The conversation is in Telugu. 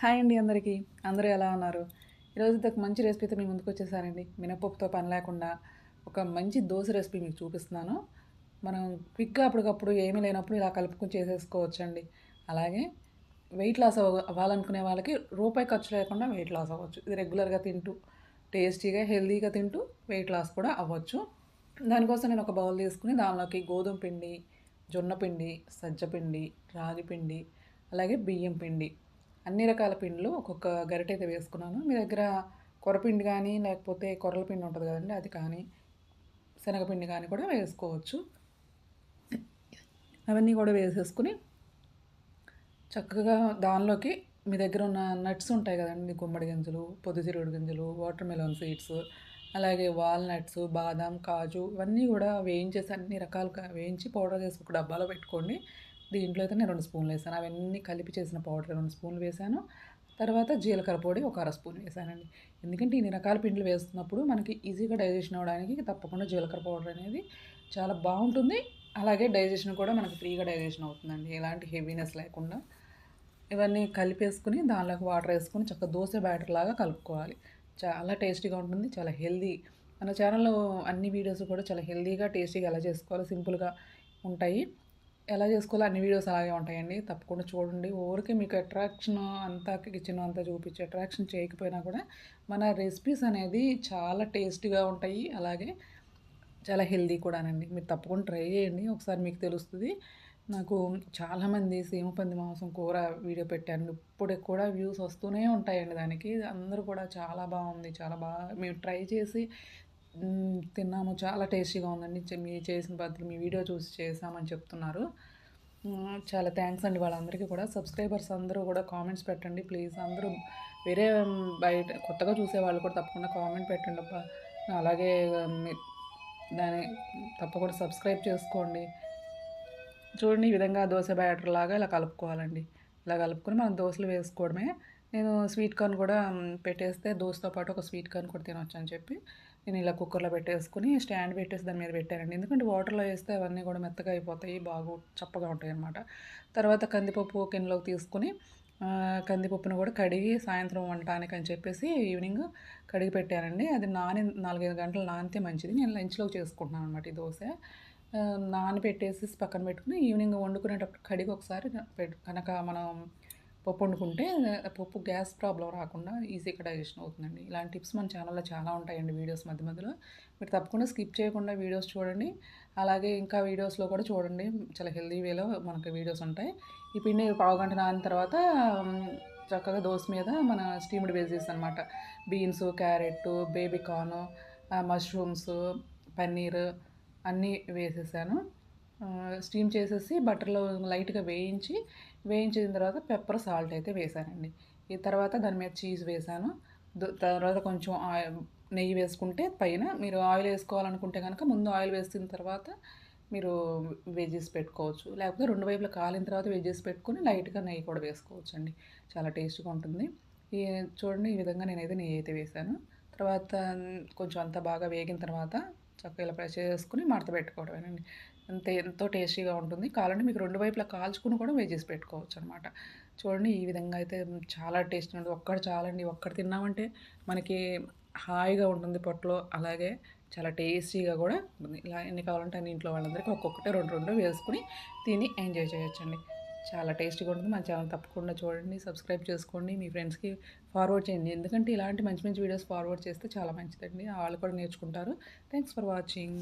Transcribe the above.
హాయ్ అండి అందరికీ. అందరూ ఎలా ఉన్నారు? ఈరోజు ఒక మంచి రెసిపీతో మీ ముందుకు వచ్చేసారండి మినపప్పుతో పని లేకుండా ఒక మంచి దోశ రెసిపీ మీకు చూపిస్తున్నాను. మనం క్విక్గా అప్పటికప్పుడు ఏమీ లేనప్పుడు ఇలా కలుపుకొని చేసేసుకోవచ్చండి. అలాగే వెయిట్ లాస్ అవ్వ అవ్వాలనుకునే వాళ్ళకి రూపాయి ఖర్చు లేకుండా వెయిట్ లాస్ అవ్వచ్చు. ఇది రెగ్యులర్గా తింటూ టేస్టీగా హెల్తీగా తింటూ వెయిట్ లాస్ కూడా అవ్వచ్చు. దానికోసం నేను ఒక బౌల్ తీసుకుని దానిలోకి గోధుమ పిండి జొన్న పిండి సజ్జ పిండి రాగి పిండి అలాగే బియ్యం పిండి అన్ని రకాల పిండిలు ఒక్కొక్క గరిట అయితే వేసుకున్నాను. మీ దగ్గర కొరపిండి కానీ లేకపోతే కొర్రల పిండి ఉంటుంది కదండి అది కానీ శనగపిండి కానీ కూడా వేసుకోవచ్చు. అవన్నీ కూడా వేసేసుకుని చక్కగా దానిలోకి మీ దగ్గర ఉన్న నట్స్ ఉంటాయి కదండి గుమ్మడి గింజలు పొద్దుతిరుగుడు గింజలు వాటర్ మెలోన్ సీడ్స్ అలాగే వాల్నట్స్ బాదం కాజు ఇవన్నీ కూడా వేయించేసి అన్ని రకాలుగా వేయించి పౌడర్ చేసి ఒక డబ్బాలో పెట్టుకోండి. దీంట్లో అయితే నేను రెండు స్పూన్లు వేసాను. అవన్నీ కలిపి చేసిన పౌడర్ రెండు స్పూన్లు వేసాను. తర్వాత జీలకర్ర పొడి ఒక అర స్పూన్ వేసానండి. ఎందుకంటే ఇన్ని రకాల పిండిలు వేస్తున్నప్పుడు మనకి ఈజీగా డైజెషన్ అవ్వడానికి తప్పకుండా జీలకర్ర పౌడర్ అనేది చాలా బాగుంటుంది. అలాగే డైజెషన్ కూడా మనకి ఫ్రీగా డైజెషన్ అవుతుందండి. ఎలాంటి హెవీనెస్ లేకుండా ఇవన్నీ కలిపేసుకుని దానిలోకి వాటర్ వేసుకుని చక్కగా దోశ బ్యాటర్ లాగా కలుపుకోవాలి. చాలా టేస్టీగా ఉంటుంది. చాలా హెల్దీ. మన ఛానల్లో అన్ని వీడియోస్ కూడా చాలా హెల్దీగా టేస్టీగా ఎలా చేసుకోవాలో సింపుల్గా ఉంటాయి. ఎలా చేసుకోవాలో అన్ని వీడియోస్ అలాగే ఉంటాయండి. తప్పకుండా చూడండి. ఊరికి మీకు అట్రాక్షన్ అంతా కిచెన్ అంతా చూపించి అట్రాక్షన్ చేయకపోయినా కూడా మన రెసిపీస్ అనేది చాలా టేస్టీగా ఉంటాయి. అలాగే చాలా హెల్దీ కూడానండి. మీరు తప్పకుండా ట్రై చేయండి. ఒకసారి మీకు తెలుస్తుంది. నాకు చాలామంది సీమపంది మాంసం కూర వీడియో పెట్టాను. ఇప్పుడు కూడా వ్యూస్ వస్తూనే ఉంటాయండి దానికి. అందరూ కూడా చాలా బాగుంది. చాలా బాగా మేము ట్రై చేసి తిన్నాము. చాలా టేస్టీగా ఉందండి. మీ మీరు చేసిన పద్ధతి మీ వీడియో చూసి చేసామని చెప్తున్నారు. చాలా థ్యాంక్స్ అండి వాళ్ళందరికీ కూడా. సబ్స్క్రైబర్స్ అందరూ కూడా కామెంట్స్ పెట్టండి. ప్లీజ్ అందరూ వేరే బయట కొత్తగా చూసే వాళ్ళు కూడా తప్పకుండా కామెంట్ పెట్టండి అబ్బా. అలాగే దాని దాన్ని తప్పకుండా సబ్స్క్రైబ్ చేసుకోండి. చూడండి ఈ విధంగా దోశ బ్యాటర్ లాగా ఇలా కలుపుకోవాలండి. ఇలా కలుపుకొని మనం దోశలు వేసుకోవడమే. నేను స్వీట్ కార్న్ కూడా పెట్టేస్తే దోశతో పాటు ఒక స్వీట్ కార్న్ కూడా తినొచ్చు అని చెప్పి నేను ఇలా కుక్కర్లో పెట్టేసుకుని స్టాండ్ పెట్టేసి దాని మీద పెట్టానండి. ఎందుకంటే వాటర్లో వేస్తే అవన్నీ కూడా మెత్తగా అయిపోతాయి బాగా చప్పగా ఉంటాయి అన్నమాట. తర్వాత కందిపప్పు కిందలోకి తీసుకుని కందిపప్పును కూడా కడిగి సాయంత్రం వండటానికి అని చెప్పేసి ఈవినింగ్ కడిగి పెట్టానండి. అది నాని నాలుగైదు గంటలు నానితే మంచిది. నేను లంచ్లోకి చేసుకుంటున్నాను అనమాట ఈ దోశ. నానబెట్టేసి పక్కన పెట్టుకుని ఈవినింగ్ వండుకునేటప్పుడు కడిగి ఒకసారి పెట్టు కనుక మనం పప్పు వండుకుంటే పప్పు గ్యాస్ ప్రాబ్లం రాకుండా ఈజీగా డైజెషన్ అవుతుందండి. ఇలాంటి టిప్స్ మన ఛానల్లో చాలా ఉంటాయండి వీడియోస్ మధ్య మధ్యలో. మీరు తప్పకుండా స్కిప్ చేయకుండా వీడియోస్ చూడండి. అలాగే ఇంకా వీడియోస్లో కూడా చూడండి. చాలా హెల్దీ వేలో మనకి వీడియోస్ ఉంటాయి. ఈ పిండి పావు గంట నానిన తర్వాత చక్కగా దోశ మీద మన స్టీమ్డ్ వెజీస్ అనమాట beans carrot baby corn mushrooms paneer అన్నీ వేసేసాను. స్టీమ్ చేసేసి బటర్లో లైట్గా వేయించి వేయించిన తర్వాత పెప్పర్ సాల్ట్ అయితే వేసానండి. ఈ తర్వాత దాని మీద చీజ్ వేసాను. తర్వాత కొంచెం నెయ్యి వేసుకుంటే పైన మీరు ఆయిల్ వేసుకోవాలనుకుంటే కనుక ముందు ఆయిల్ వేసిన తర్వాత మీరు వెజెస్ పెట్టుకోవచ్చు. లేకపోతే రెండు వైపులా కాలిన తర్వాత వెజెస్ పెట్టుకొని లైట్గా నెయ్యి కూడా వేసుకోవచ్చు అండి చాలా టేస్ట్గా ఉంటుంది. ఈ చూడండి ఈ విధంగా నేనైతే నెయ్యి అయితే వేసాను. తర్వాత కొంచెం అంతా బాగా వేగిన తర్వాత చక్కగా ఇలా ప్రెస్ చేసుకుని మడత పెట్టుకోవడమేనండి. అంతే ఎంతో టేస్టీగా ఉంటుంది. కావాలంటే మీకు రెండు వైపులా కాల్చుకుని కూడా వేజెస్ పెట్టుకోవచ్చు అనమాట చూడండి ఈ విధంగా అయితే చాలా టేస్ట్ ఉంటుంది. ఒక్కటి చాలండి ఒక్కటి తిన్నామంటే మనకి హాయిగా ఉంటుంది పొట్టలో. అలాగే చాలా టేస్టీగా కూడా ఉంటుంది. ఇలా ఎన్ని కావాలంటే అన్ని ఇంట్లో వాళ్ళందరికీ ఒక్కొక్కటి రెండు రెండు వేసుకుని తిని ఎంజాయ్ చేయొచ్చండి. చాలా టేస్టీగా ఉంటుంది. మన ఛానల్ తప్పకుండా చూడండి సబ్స్క్రైబ్ చేసుకోండి. మీ ఫ్రెండ్స్కి ఫార్వర్డ్ చేయండి. ఎందుకంటే ఇలాంటి మంచి మంచి వీడియోస్ ఫార్వర్డ్ చేస్తే చాలా మంచిదండి. వాళ్ళు కూడా నేర్చుకుంటారు. Thanks for watching.